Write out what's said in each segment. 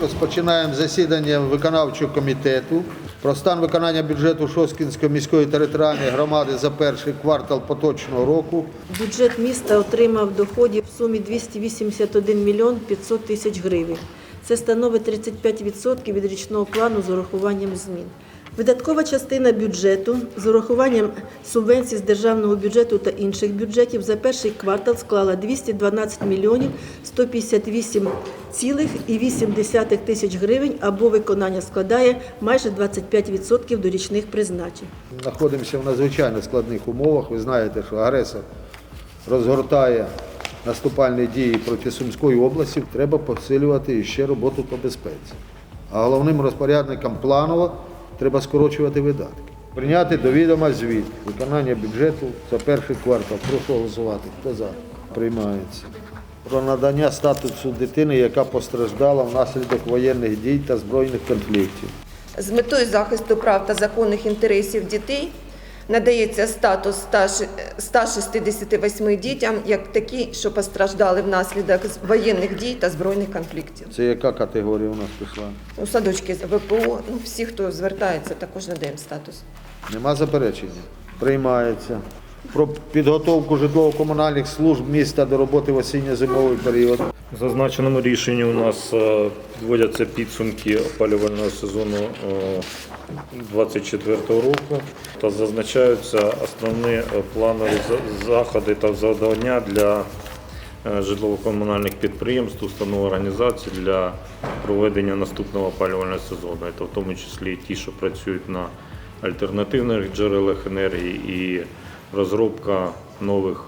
Розпочинаємо засідання виконавчого комітету про стан виконання бюджету Шосткінської міської територіальної громади за перший квартал поточного року. Бюджет міста отримав доходів в сумі 281 мільйон 500 тисяч гривень. Це становить 35% від річного плану з урахуванням змін. Видаткова частина бюджету з урахуванням субвенцій з державного бюджету та інших бюджетів за перший квартал склала 212 мільйонів 158,8 тисяч гривень або виконання складає майже 25% до річних призначень. Знаходимося в надзвичайно складних умовах. Ви знаєте, що агресор розгортає наступальні дії проти Сумської області. Треба посилювати ще роботу по безпеці. А головним розпорядникам планово треба скорочувати видатки. Прийняти до відома звіт виконання бюджету за перший квартал. Прошу голосувати. Хто за? Приймається. Про надання статусу дитини, яка постраждала внаслідок воєнних дій та збройних конфліктів. З метою захисту прав та законних інтересів дітей надається статус 168 дітям, як такі, що постраждали внаслідок воєнних дій та збройних конфліктів. Це яка категорія у нас пішла? У садочки ВПО, ну всі, хто звертається, також надаємо статус. Нема заперечення? Приймається. Про підготовку житлово-комунальних служб міста до роботи в осінньо-зимовий період. В зазначеному рішенні у нас е, підводяться підсумки опалювального сезону 2024 року та зазначаються основні е, планові заходи та завдання для е, житлово-комунальних підприємств, установ організацій для проведення наступного опалювального сезону. Це в тому числі ті, що працюють на альтернативних джерелах енергії і розробка нових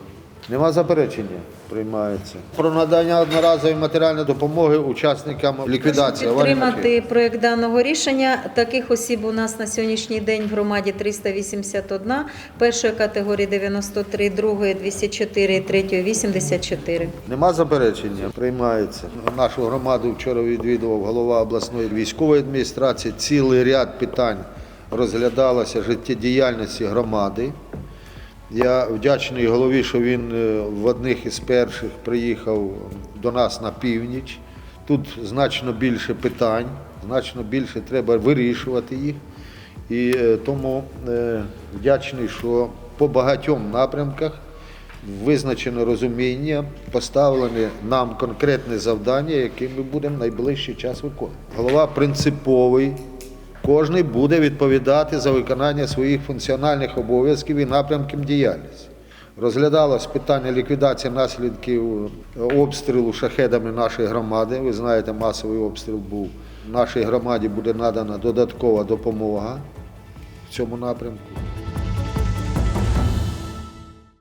Нема заперечення? Приймається. Про надання одноразової матеріальної допомоги учасникам ліквідації. аварійної Підтримати проект даного рішення. Таких осіб у нас на сьогоднішній день в громаді 381, першої категорії 93, другої 204, третьої 84. Нема заперечення? Приймається. Нашу громаду вчора відвідував голова обласної військової адміністрації. Цілий ряд питань розглядалося життєдіяльності громади. Я вдячний голові, що він е, в одних із перших приїхав до нас на північ. Тут значно більше питань, значно більше треба вирішувати їх. І е, тому е, вдячний, що по багатьом напрямках визначено розуміння, поставлене нам конкретне завдання, яке ми будемо найближчий час виконувати. Голова принциповий. Кожний буде відповідати за виконання своїх функціональних обов'язків і напрямків діяльності. Розглядалось питання ліквідації наслідків обстрілу шахедами нашої громади. Ви знаєте, масовий обстріл був. Нашій громаді буде надана додаткова допомога в цьому напрямку.